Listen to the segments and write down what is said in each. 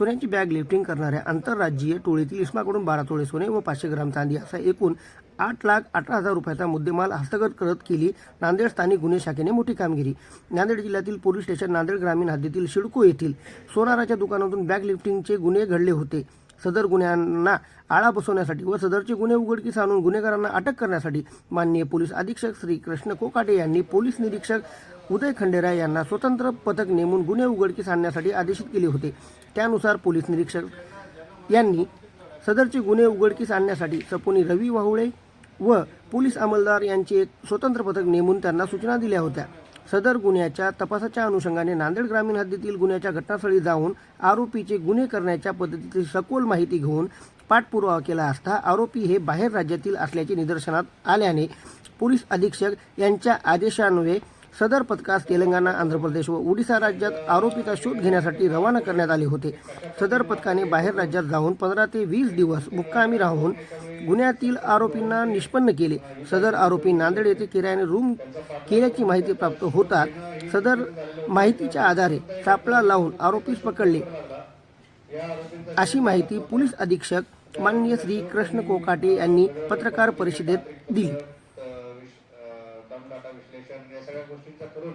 सोन्याची bag lifting करणाऱ्या आंतरराज्यीय टोळीतील इस्माकडून बारा तोळे सोने व पाचशे ग्राम चांदी असा एकूण आठ लाख अठरा हजार रुपयाचा मुद्देमाल हस्तगत करत केली नांदेड स्थानिक गुन्हे शाखेने मोठी कामगिरी. नांदेड जिल्ह्यातील पोलीस स्टेशन नांदेड ग्रामीण हद्दीतील शिडको येथील सोनाराच्या दुकानातून बॅग लिफ्टिंगचे गुन्हे घडले होते. सदर गुन्ह्यांना आळा बसवण्यासाठी व सदरचे गुन्हे उघडकीस आणून गुन्हेगारांना अटक करण्यासाठी माननीय पोलीस अधीक्षक श्री कृष्ण कोकाटे यांनी पोलीस निरीक्षक उदय खंडेराय यांना स्वतंत्र पथक नेमून गुन्हे उघडकीस आणण्यासाठी आदेशित केले होते. त्यानुसार पोलीस निरीक्षक यांनी सदरचे गुन्हे उघडकीस आणण्यासाठी सपोनी रवी वाहुळे व पोलीस अंमलदार यांचे एक स्वतंत्र पथक नेमून त्यांना सूचना दिल्या होत्या. सदर गुन्ह्याच्या तपासाच्या अनुषंगाने नांदेड ग्रामीण हद्दीतील गुन्ह्याच्या घटनास्थळी जाऊन आरोपीचे गुन्हे करण्याच्या पद्धतीची सखोल माहिती घेऊन पाठपुरावा केला असता आरोपी हे बाहेर राज्यातील असल्याचे निदर्शनात आल्याने पोलीस अधीक्षक यांच्या आदेशान्वये सदर पथकास तेलंगणा आंध्र प्रदेश व ओडिशा राज्यात आरोपीचा शोध घेण्यासाठी रवाना करण्यात आले होते. सदर पथकाने बाहेर राज्यात जाऊन पंधरा ते वीस दिवस मुक्कामी राहून गुन्ह्यातील आरोपींना निष्पन्न केले. सदर आरोपी नांदेड येथे किरायाने रूम केल्याची माहिती प्राप्त होतात सदर माहितीच्या आधारे सापळा लावून आरोपीस पकडले. अशी माहिती पोलीस अधीक्षक माननीय श्री कृष्ण कोकाटे यांनी पत्रकार परिषदेत दिली. या सगळ्या गोष्टींचा करून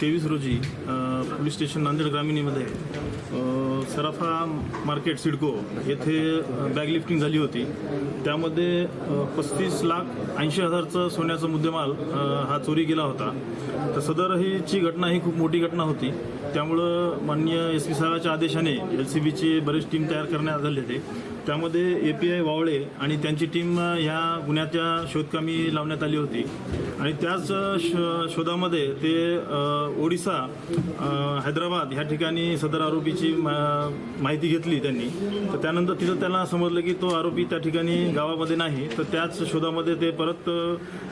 तेवीस रोजी पोलीस स्टेशन नांदेड ग्रामीणमध्ये सराफा मार्केट सिडको येथे बॅग लिफ्टिंग झाली होती. त्यामध्ये पस्तीस लाख ऐंशी हजारचं सोन्याचा मुद्देमाल हा चोरी गेला होता. तर सदर हीची घटना ही खूप मोठी घटना होती. त्यामुळं माननीय एस पी साहेबाच्या आदेशाने एल सी बीची बरेच टीम तयार करण्यात आले होते. त्यामध्ये ए पी आय वावळे आणि त्यांची टीम ह्या गुन्ह्याच्या शोधकामी लावण्यात आली होती. आणि त्याच श शोधामध्ये ते ओडिसा हैदराबाद ह्या ठिकाणी सदर आरोपीची मा- माहिती घेतली त्यांनी. तर त्यानंतर तिथं त्यांना समजलं की तो आरोपी त्या ठिकाणी गावामध्ये नाही. तर त्याच शोधामध्ये ते परत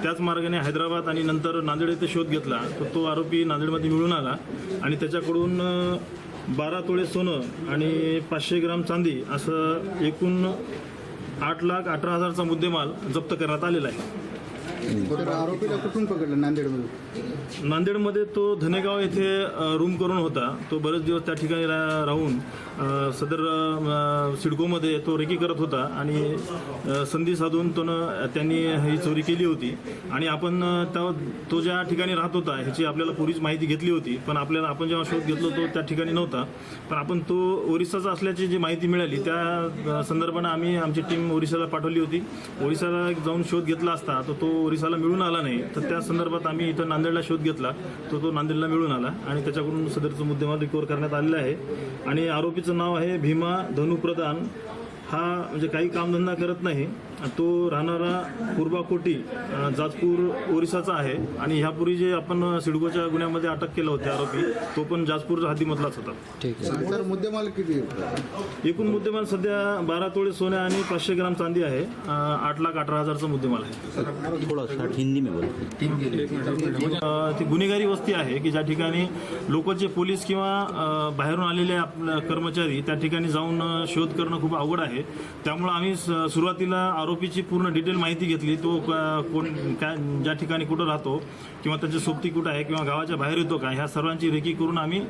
त्याच मार्गाने हैदराबाद आणि नंतर नांदेड येथे शोध घेतला. तर तो आरोपी नांदेडमध्ये मिळून आला आणि त्याच्याकडून बारा तोळे सोनं आणि पाचशे ग्राम चांदी असं एक एकूण आठ लाख अठरा हजारचा मुद्देमाल जप्त करण्यात आलेला आहे. तर आरोपीला कुठून पकडलं नांदेडमध्ये नांदेडमध्ये तो धनेगाव येथे अ, रूम करून होता. तो बरेच दिवस त्या ठिकाणी रा- राहून अ, सदर अ, सिडकोमध्ये तो रेकी करत होता आणि अ, संधी साधून तो न- त्यांनी ही चोरी केली होती. आणि आपण अ, त्या- तो ज्या ठिकाणी राहत होता ह्याची आपल्याला पूर्वीच माहिती घेतली होती. पण आपल्याला आपण जेव्हा शोध घेतलो तो त्या ठिकाणी नव्हता. पण आपण तो ओरिसाचा असल्याची जी माहिती मिळाली त्या अ, संदर्भानं आम्ही आमची टीम ओरिसाला पाठवली होती. ओरिसाला जाऊन शोध घेतला असता तर तो पोलिसाला मिळून आला नाही तर त्या संदर्भात आम्ही इथं नांदेडला शोध घेतला. तो तो नांदेडला मिळून आला आणि त्याच्याकडून सदरचं मुद्देमाल रिकवर करण्यात आलेलं आहे. आणि आरोपीचं नाव आहे भीमा धनु प्रधान हा म्हणजे काही कामधंदा करत नाही. तो राहणारा पूर्वाकोटी जाजपूर ओरिसाचा आहे आणि ह्यापूर्वी जे आपण सिडकोच्या गुन्ह्यामध्ये अटक केलं होते आरोपी तो पण जाजपूर हद्दीमधलाच होता. सर मुद्देमाल किती आहे? एकूण मुद्देमाल सध्या बारा तोळे सोने आणि पाचशे ग्राम चांदी आहे. आठ लाख अठरा हजारचा मुद्देमाल आहे. थोड़ा सा हिंदी में बोलो अ, ती गुन्हेगारी वस्ती आहे की ज्या ठिकाणी लोकलचे पोलीस किंवा बाहेरून आलेले आपले कर्मचारी त्या ठिकाणी जाऊन शोध करणं खूप अवघड आहे. त्यामुळं आम्ही सुरुवातीला आरोपीची पूर्ण डिटेल माहिती घेतली तो कोण काय ज्या ठिकाणी कुठं राहतो किंवा त्याची सोबती कुठं आहे किंवा गावाच्या बाहेर येतो का ह्या सर्वांची रेकी करून आम्ही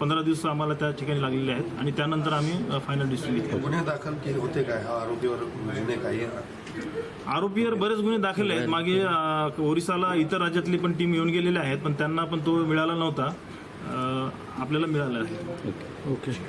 पंधरा दिवस आम्हाला त्या ठिकाणी लागलेले आहेत आणि त्यानंतर आम्ही फायनल डिसिजन घेतला गुन्हे दाखल केले होते काय हा आरोपीवर गुन्हे काही आरोपीवर बरेच गुन्हे दाखल आहेत. मागे ओरिसाला इतर राज्यातली पण टीम येऊन गेलेल्या आहेत पण त्यांना पण तो मिळाला नव्हता. आपल्याला मिळाला आहे